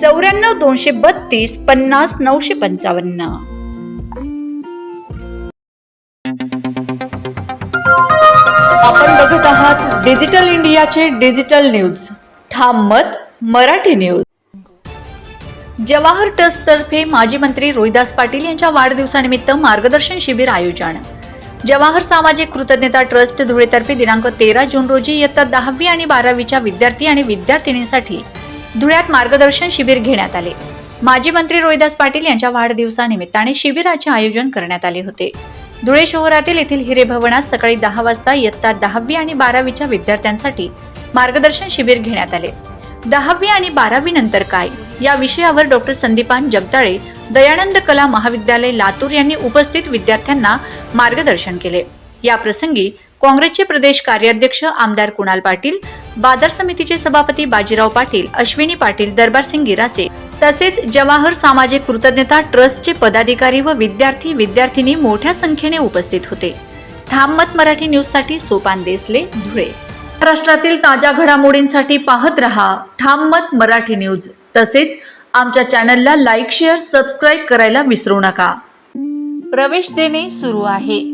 चौऱ्याण्णव दोनशे बत्तीस पन्नास नऊशे पंचावन्न. आपण बघत आहात डिजिटल इंडियाचे डिजिटल न्यूज. ठाम मत मराठी न्यूज. जवाहर ट्रस्ट तर्फे माजी मंत्री रोहिदास पाटील यांच्या वाढदिवसानिमित्त मार्गदर्शन शिबिर आयोजन. जवाहर सामाजिक कृतज्ञता ट्रस्ट धुळेतर्फे दिनांक तेरा जून रोजी इयत्ता दहावी आणि बारावीच्या विद्यार्थी आणि विद्यार्थिनींसाठी धुळ्यात मार्गदर्शन शिबिर घेण्यात आले. माजी मंत्री रोहिदास पाटील यांच्या वाढदिवसानिमित्ताने शिबिराचे आयोजन करण्यात आले होते. धुळे शहरातील येथील हिरे भवनात सकाळी दहा वाजता इयत्ता दहावी आणि बारावीच्या विद्यार्थ्यांसाठी मार्गदर्शन शिबिर घेण्यात आले. दहावी आणि बारावी नंतर काय? या विषयावर डॉक्टर संदीपान जगदाळे दयानंद कला महाविद्यालय लातूर यांनी उपस्थित विद्यार्थ्यांना मार्गदर्शन केले. या प्रसंगी काँग्रेसचे प्रदेश कार्याध्यक्ष आमदार कुणाल पाटील बाजार समितीचे सभापती बाजीराव पाटील अश्विनी पाटील दरबारसिंग गिरासे तसेच जवाहर सामाजिक कृतज्ञता ट्रस्टचे पदाधिकारी व विद्यार्थी विद्यार्थिनी मोठ्या संख्येने उपस्थित होते. ठाममत मराठी न्यूजसाठी सोपान देसले धुळे. महाराष्ट्रातील ताज्या घडामोडींसाठी पाहत रहा ठाममत मराठी न्यूज. तसेच आमच्या चॅनलला लाईक शेअर सबस्क्राईब करायला विसरू नका. प्रवेश देणे सुरू आहे.